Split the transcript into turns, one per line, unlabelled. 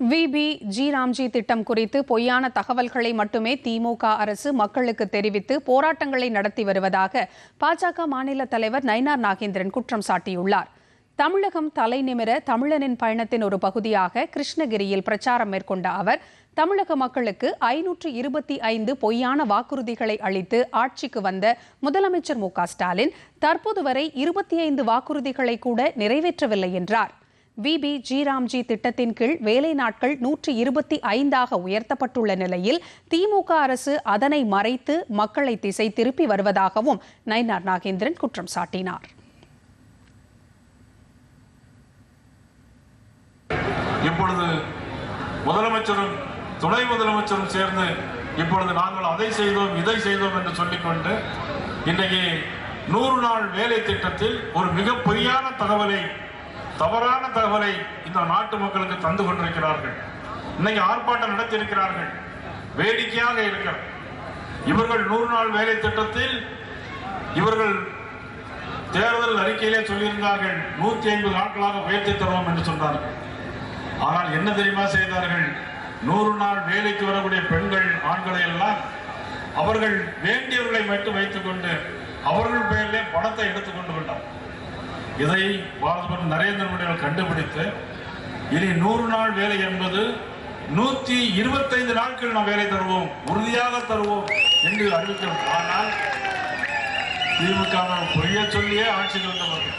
VP G Ramji திட்டம் குறித்து பொய்யான தகவல்களை மட்டுமே திமுக அரசு மக்களுக்கு தெரிவித்து போராட்டங்களை நடத்தி வருவதாக பாஜக மாநில தலைவர் நயினார் நாகேந்திரன் குற்றம் சாட்டியுள்ளார். தமிழகம் தலைநிமிர தமிழனின் பயணத்தின் ஒரு பகுதியாக கிருஷ்ணகிரியில் பிரச்சாரம் மேற்கொண்ட அவர் தமிழக மக்களுக்கு ஐநூற்று இருபத்தி ஐந்து பொய்யான வாக்குறுதிகளை அளித்து ஆட்சிக்கு வந்த முதலமைச்சர் மு. க. ஸ்டாலின் தற்போது வரை இருபத்தி ஐந்து வாக்குறுதிகளை கூட நிறைவேற்றவில்லை என்றார். விபி ஜி ராம்ஜி திட்டத்தின் கீழ் வேலை நாட்கள் நூற்றி இருபத்தி ஐந்தாக உயர்த்தப்பட்டுள்ள நிலையில் திமுக அரசு அதனை மறைத்து மக்களை திசை திருப்பி வருவதாகவும் நயினார் நாகேந்திரன் குற்றம் சாட்டினார்.
இப்பொழுது முதலமைச்சரும் துணை முதலமைச்சரும் சேர்ந்து இப்பொழுது நாங்கள் அதை செய்தோம் இதை செய்தோம் என்று சொல்லிக்கொண்டு இன்றைக்கு நூறு நாள் வேலை திட்டத்தில் ஒரு மிக பொய்யான தகவலை தவறான தகவலை இந்த நாட்டு மக்களுக்கு தந்து கொண்டிருக்கிறார்கள். இன்னைக்கு ஆர்ப்பாட்டம் நடத்தியிருக்கிறார்கள். வேடிக்கையாக இருக்கிறது இவர்கள் நூறு நாள் வேலை திட்டத்தில் இவர்கள் தேர்தல் அறிக்கையிலே சொல்லியிருந்தார்கள் நூத்தி ஐம்பது நாட்களாக உயர்த்தி தருவோம் என்று சொன்னார்கள். ஆனால் என்ன தெரியுமா செய்தார்கள்? நூறு நாள் வேலைக்கு வரக்கூடிய பெண்கள் ஆண்களை எல்லாம் அவர்கள் வேண்டியவர்களை மட்டும் வைத்துக் கொண்டு அவர்கள் பெயரிலே பணத்தை எடுத்துக் கொண்டு விட்டார் இதை பாரத நரேந்திர மோடி அவர்கள் கண்டுபிடித்து இனி நூறு நாள் வேலை என்பது நூத்தி இருபத்தைந்து நாட்கள் நாம் வேலை தருவோம் உறுதியாக தருவோம் என்று அறிவிக்கிறோம். ஆனால் திமுக பொய்ய சொல்லியே ஆட்சிக்கு வந்தவர்கள்